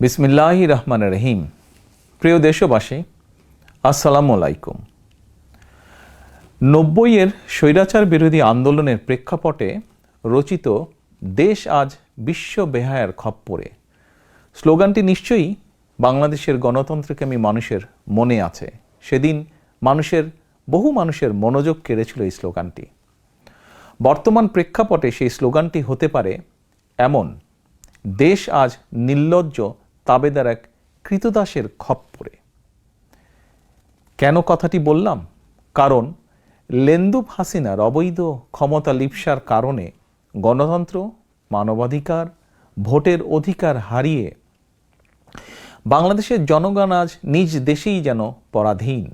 বিসমিল্লাহ রহমান রহিম। প্রিয় দেশবাসী, আসসালামু আলাইকুম। নব্বইয়ের স্বৈরাচার বিরোধী আন্দোলনের প্রেক্ষাপটে রচিত দেশ আজ বিশ্ব বেহায়ার খপ্পরে। স্লোগানটি নিশ্চয়ই বাংলাদেশের গণতন্ত্রকামী মানুষের মনে আছে। সেদিন মানুষের, বহু মানুষের মনোযোগ কেড়েছিল এই স্লোগানটি। বর্তমান প্রেক্ষাপটে সেই স্লোগানটি হতে পারে এমন, দেশ আজ নির্লজ্জ তাবেদার এক কৃতদাসের খপ্পরে। কেন কথাটি বললাম? কারণ লেন্দুব হাসিনার অবৈধ ক্ষমতা লিপসার কারণে গণতন্ত্র, মানবাধিকার, ভোটের অধিকার হারিয়ে বাংলাদেশের জনগণ আজ নিজ দেশেই যেন পরাধীন,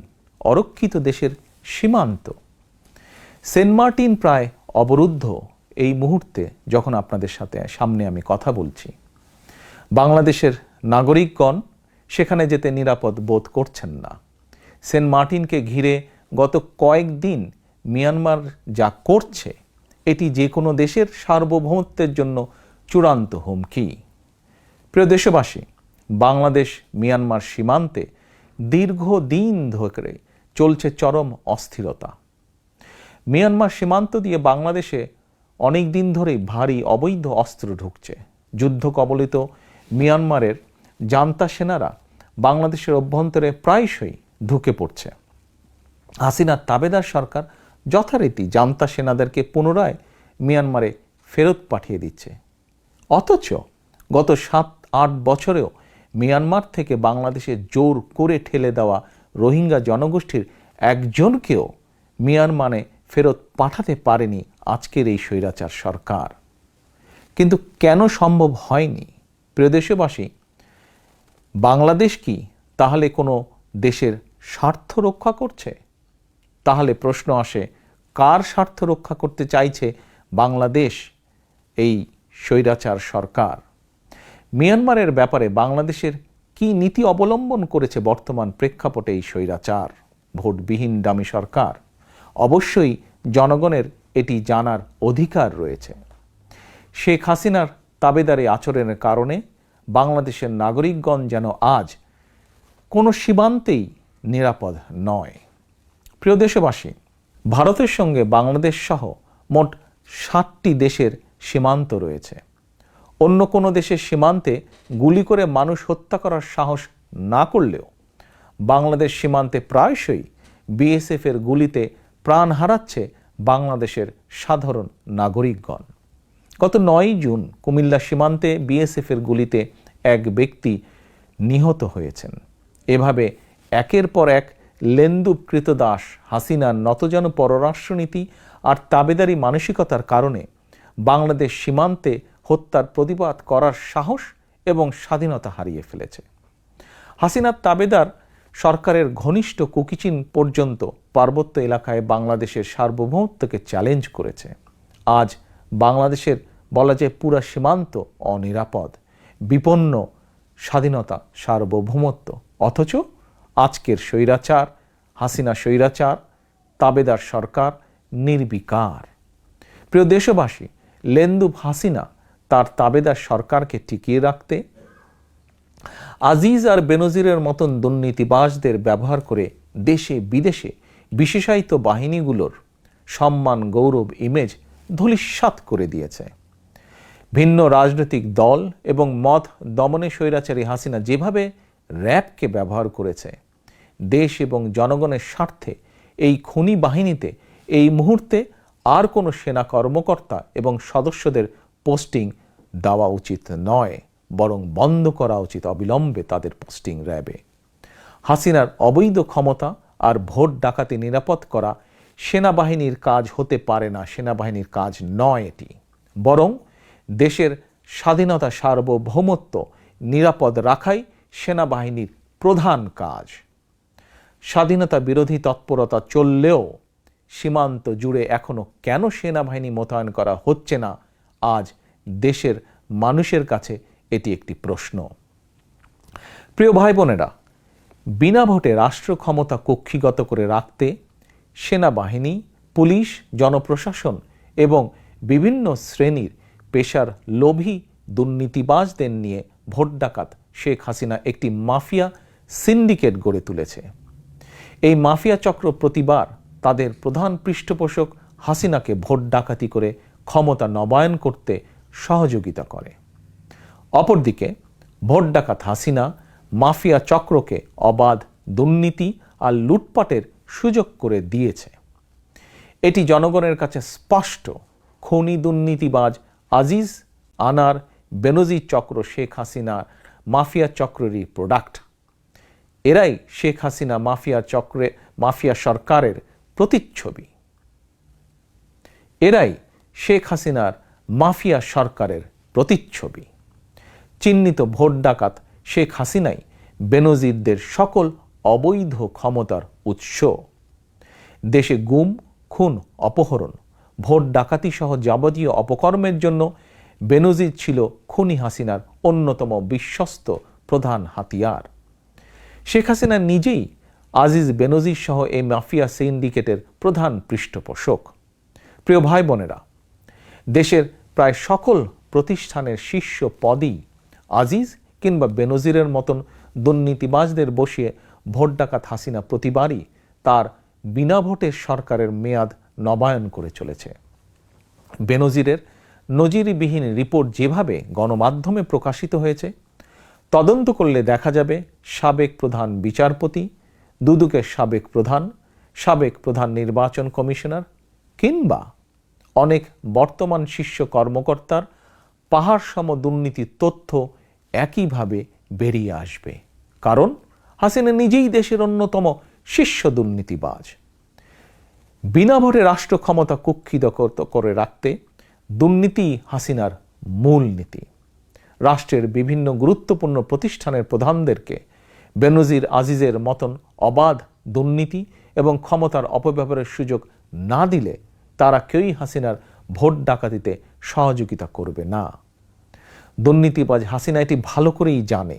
অরক্ষিত দেশের সীমান্ত। সেন্ট মার্টিন প্রায় অবরুদ্ধ এই মুহূর্তে যখন আপনাদের সাথে সামনে আমি কথা বলছি। বাংলাদেশের নাগরিকগণ সেখানে যেতে নিরাপদ বোধ করছেন না। সেন্ট মার্টিনকে ঘিরে গত কয়েকদিন মিয়ানমার যা করছে, এটি যে কোনো দেশের সার্বভৌমত্বের জন্য চূড়ান্ত হুমকি। প্রিয় দেশবাসী, বাংলাদেশ মিয়ানমার সীমান্তে দীর্ঘদিন ধরে চলছে চরম অস্থিরতা। মিয়ানমার সীমান্ত দিয়ে বাংলাদেশে অনেক দিন ধরেই ভারী অবৈধ অস্ত্র ঢুকছে। যুদ্ধ কবলিত মিয়ানমারের জান্তা সেনারা বাংলাদেশের অভ্যন্তরে প্রায়শই ঢুকে পড়ছে। হাসিনার তাবেদার সরকার যথারীতি জান্তা সেনাদেরকে পুনরায় মিয়ানমারে ফেরত পাঠিয়ে দিচ্ছে। অথচ গত সাত, আট বছরেও মিয়ানমার থেকে বাংলাদেশে জোর করে ঠেলে দেওয়া রোহিঙ্গা জনগোষ্ঠীর একজনকেও মিয়ানমারে ফেরত পাঠাতে পারেনি আজকের এই স্বৈরাচার সরকার। কিন্তু কেন সম্ভব হয়নি? প্রিয় দেশবাসী বাংলাদেশ কি তাহলে কোনো দেশের স্বার্থ রক্ষা করছে? তাহলে প্রশ্ন আসে, কার স্বার্থ রক্ষা করতে চাইছে বাংলাদেশ, এই স্বৈরাচার সরকার? মিয়ানমারের ব্যাপারে বাংলাদেশের কি নীতি অবলম্বন করেছে বর্তমান প্রেক্ষাপটে এই স্বৈরাচার? ভোটবিহীন দামি সরকার? অবশ্যই জনগণের এটি জানার অধিকার রয়েছে। শেখ হাসিনার তাবেদারি আচরণের কারণে বাংলাদেশের নাগরিকগণ যেন আজ কোনো সীমান্তেই নিরাপদ নয়। প্রিয় দেশবাসী, ভারতের সঙ্গে বাংলাদেশ সহ মোট ষাটটি দেশের সীমান্ত রয়েছে। অন্য কোনো দেশের সীমান্তে গুলি করে মানুষ হত্যা করার সাহস না করলেও বাংলাদেশ সীমান্তে প্রায়শই বিএসএফের গুলিতে প্রাণ হারাচ্ছে বাংলাদেশের সাধারণ নাগরিকগণ। গত নয় জুন কুমিল্লা সীমান্তে বিএসএফের গুলিতে এক ব্যক্তি নিহত হয়েছেন। এভাবে একের পর এক লেন্দুব কৃতদাস হাসিনার নতজন পররাষ্ট্রনীতি আর তাবেদারি মানসিকতার কারণে বাংলাদেশ সীমান্তে হত্যার প্রতিবাদ করার সাহস এবং স্বাধীনতা হারিয়ে ফেলেছে। হাসিনার তাবেদার সরকারের ঘনিষ্ঠ কুকিচিন পর্যন্ত পার্বত্য এলাকায় বাংলাদেশের সার্বভৌমত্বকে চ্যালেঞ্জ করেছে। আজ বাংলাদেশের বলা যায় পুরা সীমান্ত অনিরাপদ, বিপন্ন স্বাধীনতা, সার্বভৌমত্ব। অথচ আজকের স্বৈরাচার, হাসিনা স্বৈরাচার, তাবেদার সরকার নির্বিকার। প্রিয় দেশবাসী লেন্দুব হাসিনা তার তাবেদার সরকারকে টিকিয়ে রাখতে আজিজ আর বেনজিরের মতন দুর্নীতিবাসদের ব্যবহার করে দেশে বিদেশে বিশেষায়িত বাহিনীগুলোর সম্মান, গৌরব ইমেজ ধূলিসাৎ করে দিয়েছে। ভিন্ন রাজনৈতিক দল এবং মত দমনে স্বৈরাচারী হাসিনা যেভাবে র্যাবকে ব্যবহার করেছে, দেশ এবং জনগণের স্বার্থে এই খুনি বাহিনীতে এই মুহূর্তে আর কোনো সেনা কর্মকর্তা এবং সদস্যদের পোস্টিং দেওয়া উচিত নয়, বরং বন্ধ করা উচিত অবিলম্বে তাদের পোস্টিং র্যাবে। হাসিনার অবৈধ ক্ষমতা আর ভোট ডাকাতি নিরাপদ করা সেনাবাহিনীর কাজ হতে পারে না, সেনাবাহিনীর কাজ নয় এটি। বরং দেশের স্বাধীনতা সার্বভৌমত্ব নিরাপদ রাখাই সেনাবাহিনীর প্রধান কাজ। স্বাধীনতা বিরোধী তৎপরতা চললেও সীমান্ত জুড়ে এখনও কেন সেনাবাহিনী মোতায়েন করা হচ্ছে না, আজ দেশের মানুষের কাছে এটি একটি প্রশ্ন। প্রিয় ভাই বোনেরা বিনা ভোটে রাষ্ট্র ক্ষমতা কক্ষিগত করে রাখতে সেনাবাহিনী, পুলিশ, জনপ্রশাসন এবং বিভিন্ন শ্রেণির পেশার লোভী দুর্নীতিবাজদের নিয়ে ভোট ডাকাত শেখ হাসিনা একটি মাফিয়া সিন্ডিকেট গড়ে তুলেছে। এই মাফিয়া চক্র প্রতিবার তাদের প্রধান পৃষ্ঠপোষক হাসিনাকে ভোট ডাকাতি করে ক্ষমতা নবায়ন করতে সহযোগিতা করে। অপরদিকে, ভোট ডাকাত হাসিনা মাফিয়া চক্রকে অবাধ দুর্নীতি আর লুটপাটের সুযোগ করে দিয়েছে। এটি জনগণের কাছে স্পষ্ট। খনি দুর্নীতিবাজ আজিজ আনার বেনজির চক্র শেখ হাসিনার মাফিয়া চক্রেরই প্রোডাক্ট এরাই শেখ হাসিনা মাফিয়া চক্রে, মাফিয়া সরকারের প্রতিচ্ছবি। এরাই শেখ হাসিনার মাফিয়া সরকারের প্রতিচ্ছবি। চিহ্নিত ভোট ডাকাত শেখ হাসিনাই বেনজিরদের সকল অবৈধ ক্ষমতার উৎস। দেশে গুম, খুন, অপহরণ, ভোট ডাকাতি সহ যাবতীয় অপকর্মের জন্য বেনজির ছিল খুনি হাসিনার অন্যতম বিশ্বস্ত প্রধান হাতিয়ার। শেখ হাসিনা নিজেই আজিজ বেনজির সহ এই মাফিয়া সিন্ডিকেটের প্রধান পৃষ্ঠপোষক। প্রিয় ভাই বোনেরা দেশের প্রায় সকল প্রতিষ্ঠানের শীর্ষ পদই আজিজ কিংবা বেনজিরের মতন দুর্নীতিবাজদের বসিয়ে ভোট ডাকাত হাসিনা প্রতিবারই তার বিনা ভোটের সরকারের মেয়াদ নবায়ন করে চলেছে। বেনজিরের নজিরবিহীন রিপোর্ট যেভাবে গণমাধ্যমে প্রকাশিত হয়েছে, তদন্ত করলে দেখা যাবে সাবেক প্রধান বিচারপতি দুদুকের সাবেক প্রধান সাবেক প্রধান নির্বাচন কমিশনার কিংবা অনেক বর্তমান শীর্ষ কর্মকর্তার পাহাড় সম দুর্নীতির তথ্য একইভাবে বেরিয়ে আসবে। কারণ হাসিনা নিজেই দেশের অন্যতম শীর্ষ দুর্নীতিবাজ। বিনা ভোটে রাষ্ট্র ক্ষমতা কুক্ষিত করে রাখতে দুর্নীতি হাসিনার মূল নীতি। রাষ্ট্রের বিভিন্ন গুরুত্বপূর্ণ প্রতিষ্ঠানের প্রধানদেরকে বেনজির আজিজের মতন অবাধ দুর্নীতি এবং ক্ষমতার অপব্যবহারের সুযোগ না দিলে তারা কেউই হাসিনার ভোট ডাকাতিতে সহযোগিতা করবে না। দুর্নীতিবাজ হাসিনা এটি ভালো করেই জানে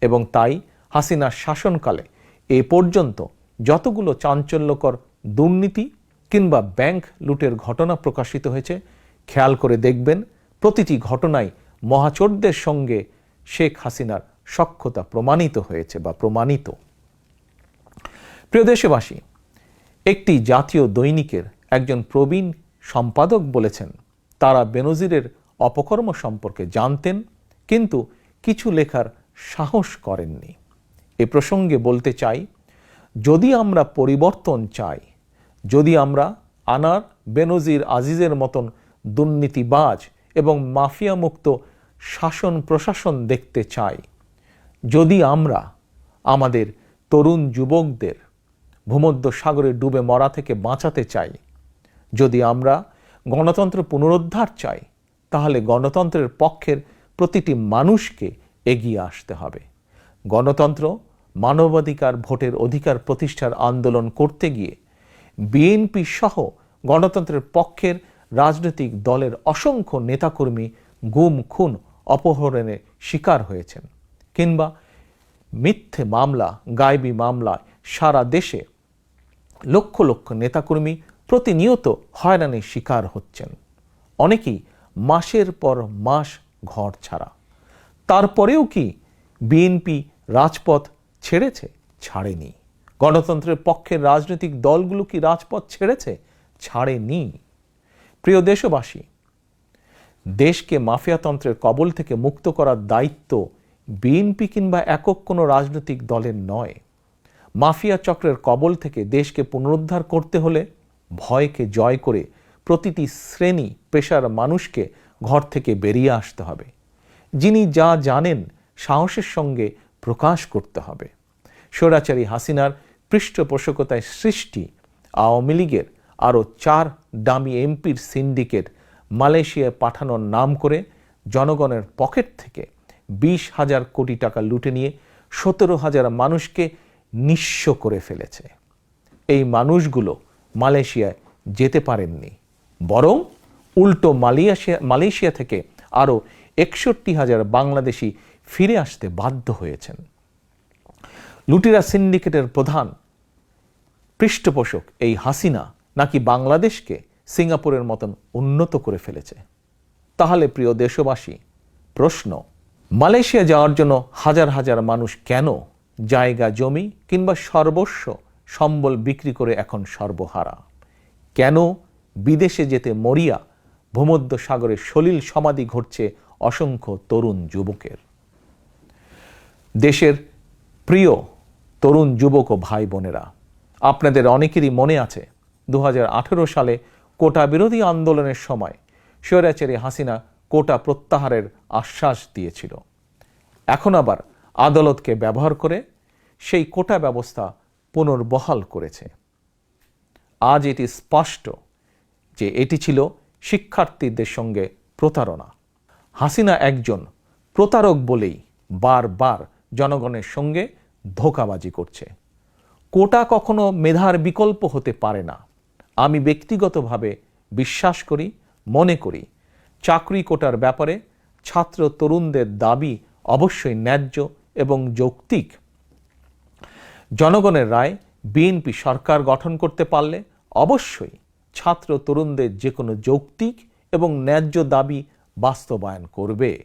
এবং তাই হাসিনার শাসনকালে এ পর্যন্ত যতগুলো চাঞ্চল্যকর দুর্নীতি কিংবা ব্যাংক লুটের ঘটনা প্রকাশিত হয়েছে, খেয়াল করে দেখবেন প্রতিটি ঘটনায় মহাচোরদের সঙ্গে শেখ হাসিনার সক্ষতা প্রমাণিত হয়েছে বা প্রমাণিত। প্রিয় দেশবাসী, একটি জাতীয় দৈনিকের একজন প্রবীণ সম্পাদক বলেছেন, তারা বেনজিরের অপকর্ম সম্পর্কে জানতেন, কিন্তু কিছু লেখার সাহস করেননি। এ প্রসঙ্গে বলতে চাই, যদি আমরা পরিবর্তন চাই, যদি আমরা আনার বেনজির আজিজের মতন দুর্নীতিবাজ এবং মাফিয়া মুক্ত শাসন প্রশাসন দেখতে চাই, যদি আমরা আমাদের তরুণ যুবকদের ভূমধ্য সাগরে ডুবে মরা থেকে বাঁচাতে চাই, যদি আমরা গণতন্ত্র পুনরুদ্ধার চাই, তাহলে গণতন্ত্রের পক্ষের প্রতিটি মানুষকে এগিয়ে আসতে হবে। গণতন্ত্র মানবাধিকার ভোটের অধিকার প্রতিষ্ঠার আন্দোলন করতে গিয়ে বিএনপি সহ গণতন্ত্রের পক্ষের রাজনৈতিক দলের অসংখ্য নেতাকর্মী গুম, খুন, অপহরণের শিকার হয়েছেন কিংবা মিথ্যে মামলা, গায়েবী মামলায় সারা দেশে লক্ষ লক্ষ নেতাকর্মী প্রতিনিয়ত হয়রানির শিকার হচ্ছেন। অনেকেই মাসের পর মাস ঘর ছাড়া। তারপরেও কি বিএনপি রাজপথ ছেড়েছে, ছাড়েনি। গণতন্ত্রের পক্ষের রাজনৈতিক দলগুলো কি রাজপথ ছেড়েছে, ছাড়েনি। প্রিয় দেশবাসী, দেশকে মাফিয়াতন্ত্রের কবল থেকে মুক্ত করার দায়িত্ব বিএনপি কিংবা একক কোনো রাজনৈতিক দলের নয়। মাফিয়া চক্রের কবল থেকে দেশকে পুনরুদ্ধার করতে হলে ভয়কে জয় করে প্রতিটি শ্রেণি, পেশার মানুষকে ঘর থেকে বেরিয়ে আসতে হবে। যিনি যা জানেন, সাহসের সঙ্গে প্রকাশ করতে হবে। স্বৈরাচারী হাসিনার পৃষ্ঠপোষকতায় সৃষ্টি আওয়ামী লীগের আরও চার দামি এমপির সিন্ডিকেট মালয়েশিয়ায় পাঠানোর নাম করে জনগণের পকেট থেকে বিশ হাজার কোটি টাকা লুটে নিয়ে সতেরো হাজার মানুষকে নিঃস্ব করে ফেলেছে। এই মানুষগুলো মালয়েশিয়ায় যেতে পারেননি, বরং উল্টো মালয়েশিয়া মালয়েশিয়া থেকে আরও একষট্টি হাজার বাংলাদেশি ফিরে আসতে বাধ্য হয়েছেন। লুটিরা সিন্ডিকেটের প্রধান, পৃষ্ঠপোষক এই হাসিনা নাকি বাংলাদেশকে সিঙ্গাপুরের মতন উন্নত করে ফেলেছে? তাহলে প্রিয় দেশবাসী, প্রশ্ন, মালয়েশিয়া যাওয়ার জন্য হাজার হাজার মানুষ কেন জায়গা, জমি কিংবা সর্বস্ব সম্বল বিক্রি করে এখন সর্বহারা? কেন বিদেশে যেতে মরিয়া ভূমধ্য সাগরে সলিল সমাধি ঘটছে অসংখ্য তরুণ যুবকের? দেশের প্রিয় তরুণ যুবক ও ভাই বোনেরা, আপনাদের অনেকেরই মনে আছে দু হাজার আঠেরো সালে কোটা বিরোধী আন্দোলনের সময় স্বৈরাচারী হাসিনা কোটা প্রত্যাহারের আশ্বাস দিয়েছিল। এখন আবার আদালতকে ব্যবহার করে সেই কোটা ব্যবস্থা পুনর্বহাল করেছে। আজ এটি স্পষ্ট যে এটি ছিল শিক্ষার্থীদের সঙ্গে প্রতারণা। হাসিনা একজন প্রতারক বলেই বারবার জনগণের সঙ্গে ধোকাবাজি করছে। কোটা কখনো মেধার বিকল্প হতে পারে না। আমি ব্যক্তিগতভাবে বিশ্বাস করি, মনে করি, চাকরি কোটার ব্যাপারে ছাত্র তরুণদের দাবি অবশ্যই ন্যায্য এবং যৌক্তিক। জনগণের রায় বিএনপি সরকার গঠন করতে পারলে অবশ্যই ছাত্র তরুণদের যে কোনো যৌক্তিক এবং ন্যায্য দাবি বাস্তবায়ন করবে।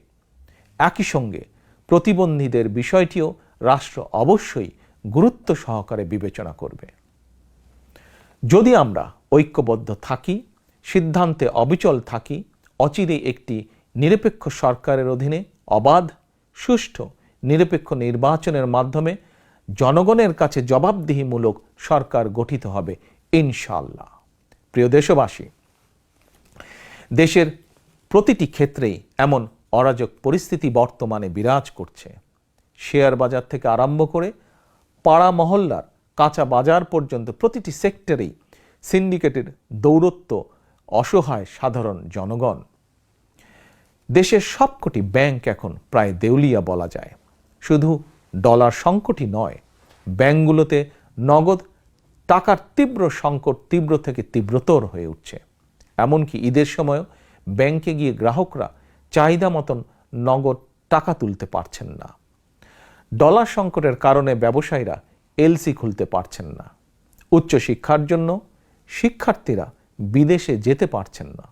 একই সঙ্গে প্রতিবন্ধীদের বিষয়টিও রাষ্ট্র অবশ্যই গুরুত্ব সহকারে বিবেচনা করবে। যদি আমরা ঐক্যবদ্ধ থাকি, সিদ্ধান্তে অবিচল থাকি, অচিরে একটি নিরপেক্ষ সরকারের অধীনে অবাধ, সুষ্ঠু, নিরপেক্ষ নির্বাচনের মাধ্যমে জনগণের কাছে জবাবদিহিমূলক সরকার গঠিত হবে ইনশাল্লাহ প্রিয় দেশবাসী, দেশের প্রতিটি ক্ষেত্রেই এমন অরাজক পরিস্থিতি বর্তমানে বিরাজ করছে। শেয়ার বাজার থেকে আরম্ভ করে পাড়া মহল্লার কাঁচা বাজার পর্যন্ত প্রতিটি সেক্টরেই সিন্ডিকেটের দৌরত্ব অসহায় সাধারণ জনগণ। দেশের সবকটি ব্যাংক এখন প্রায় দেউলিয়া বলা যায়। শুধু ডলার সংকটই নয়, ব্যাংকগুলোতে নগদ টাকার তীব্র সংকট তীব্র থেকে তীব্রতর হয়ে উঠছে। এমনকি ঈদের সময়ও ব্যাংকে গিয়ে গ্রাহকরা চাহিদা মতন নগদ টাকা তুলতে পারছেন না। ডলার সংকটের কারণে ব্যবসায়ীরা এলসি খুলতে পারছেন না। উচ্চশিক্ষার জন্য শিক্ষার্থীরা বিদেশে যেতে পারছেন না।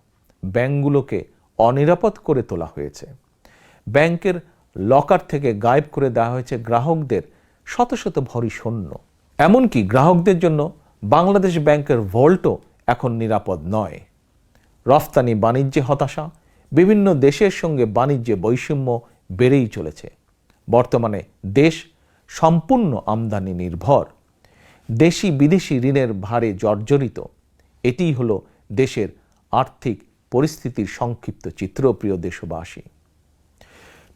ব্যাংকগুলোকে অনিরাপদ করে তোলা হয়েছে। ব্যাংকের লকার থেকে গায়েব করে দেওয়া হয়েছে গ্রাহকদের শত শত ভরি শূন্য এমনকি গ্রাহকদের জন্য বাংলাদেশ ব্যাংকের ভোল্টও এখন নিরাপদ নয়। রফতানি বাণিজ্যে হতাশা বিভিন্ন দেশের সঙ্গে বাণিজ্যে বৈষম্য বেড়েই চলেছে। বর্তমানে দেশ সম্পূর্ণ আমদানি নির্ভর। দেশি বিদেশি ঋণের ভারে জর্জরিত। এটিই হলো দেশের আর্থিক পরিস্থিতির সংক্ষিপ্ত চিত্র, প্রিয় দেশবাসী।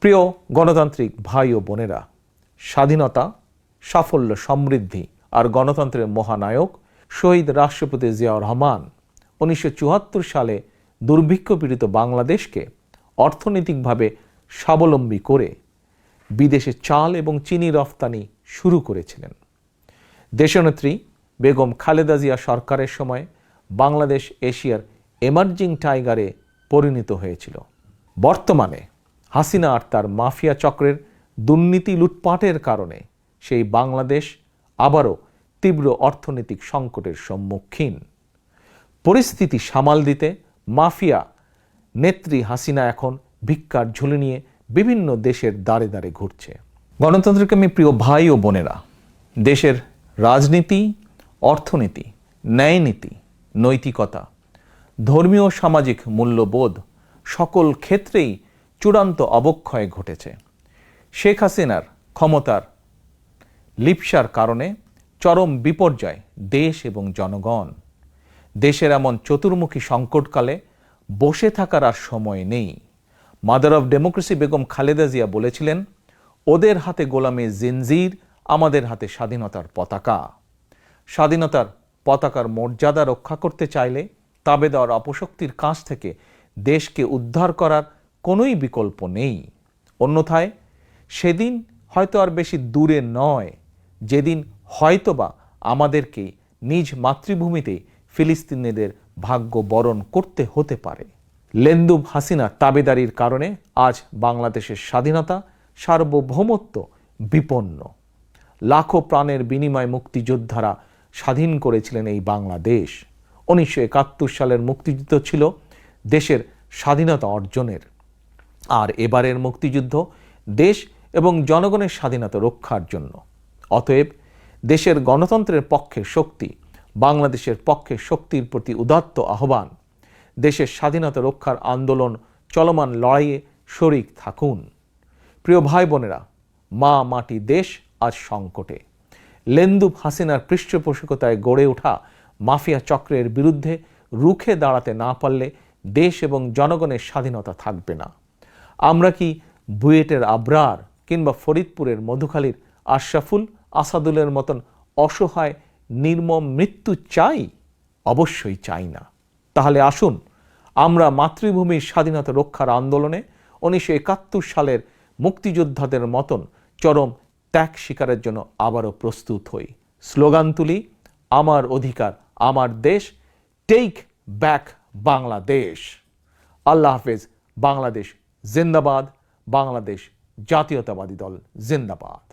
প্রিয় গণতান্ত্রিক ভাই ও বোনেরা, স্বাধীনতা, সাফল্য, সমৃদ্ধি আর গণতন্ত্রের মহানায়ক শহীদ রাষ্ট্রপতি জিয়াউর রহমান উনিশশো চুয়াত্তর সালে দুর্ভিক্ষ পীড়িত বাংলাদেশকে অর্থনৈতিকভাবে স্বাবলম্বী করে বিদেশে চাল এবং চিনি রফতানি শুরু করেছিলেন। দেশনেত্রী বেগম খালেদা জিয়া সরকারের সময় বাংলাদেশ এশিয়ার এমার্জিং টাইগারে পরিণত হয়েছিল। বর্তমানে হাসিনা আর তার মাফিয়া চক্রের দুর্নীতি লুটপাটের কারণে সেই বাংলাদেশ আবারও তীব্র অর্থনৈতিক সংকটের সম্মুখীন। পরিস্থিতি সামাল দিতে মাফিয়া, নেত্রী হাসিনা এখন ভিক্ষার ঝুলি নিয়ে বিভিন্ন দেশের দ্বারে দ্বারে ঘুরছে। গণতন্ত্রকে আমি প্রিয় ভাই ও বোনেরা, দেশের রাজনীতি, অর্থনীতি, ন্যায়নীতি, নৈতিকতা, ধর্মীয় সামাজিক মূল্যবোধ সকল ক্ষেত্রেই চূড়ান্ত অবক্ষয় ঘটেছে। শেখ হাসিনার ক্ষমতার লিপসার কারণে চরম বিপর্যয় দেশ এবং জনগণ। দেশের এমন চতুর্মুখী সংকটকালে বসে থাকার আর সময় নেই। Mother of democracy Begum Khaleda Zia বলেছিলেন, ওদের হাতে গোলামে জিনজির, আমাদের হাতে স্বাধীনতার পতাকা। স্বাধীনতার পতাকার মর্যাদা রক্ষা করতে চাইলে তাবে দেওয়ার অপশক্তির কাছ থেকে দেশকে উদ্ধার করার কোনোই বিকল্প নেই। অন্যথায়, সেদিন হয়তো আর বেশি দূরে নয়, যেদিন হয়তোবা আমাদেরকে নিজ মাতৃভূমিতে ফিলিস্তিনিদের ভাগ্য বরণ করতে হতে পারে। লেন্দুব হাসিনা তাবেদারির কারণে আজ বাংলাদেশের স্বাধীনতা সার্বভৌমত্ব বিপন্ন। লাখো প্রাণের বিনিময় মুক্তিযোদ্ধারা স্বাধীন করেছিলেন এই বাংলাদেশ। উনিশশো একাত্তর সালের মুক্তিযুদ্ধ ছিল দেশের স্বাধীনতা অর্জনের। আর এবারের মুক্তিযুদ্ধ দেশ এবং জনগণের স্বাধীনতা রক্ষার জন্য। অতএব দেশের গণতন্ত্রের পক্ষে শক্তি বাংলাদেশের পক্ষে শক্তির প্রতি উদাত্ত আহ্বান। দেশের স্বাধীনতা রক্ষার আন্দোলন চলমান লড়াইয়ে শরিক থাকুন। প্রিয় ভাই বোনেরা মা, মাটি, দেশ আজ সংকটে। লেন্দুব হাসিনার পৃষ্ঠপোষকতায় গড়ে ওঠা মাফিয়া চক্রের বিরুদ্ধে রুখে দাঁড়াতে না পারলে দেশ এবং জনগণের স্বাধীনতা থাকবে না। আমরা কি বুয়েটের আবরার কিংবা ফরিদপুরের মধুখালীর আশরাফুল আসাদুলের মতন অসহায় নির্মম মৃত্যু চাই, অবশ্যই চাই না। তাহলে আসুন, আমরা মাতৃভূমির স্বাধীনতা রক্ষার আন্দোলনে উনিশশো একাত্তর সালের মুক্তিযোদ্ধাদের মতন চরম ত্যাগ শিকারের জন্য আবারও প্রস্তুত হই। স্লোগান তুলি, আমার অধিকার, আমার দেশ টেক ব্যাক বাংলাদেশ। আল্লাহ হাফেজ, বাংলাদেশ জিন্দাবাদ, বাংলাদেশ জাতীয়তাবাদী দল জিন্দাবাদ।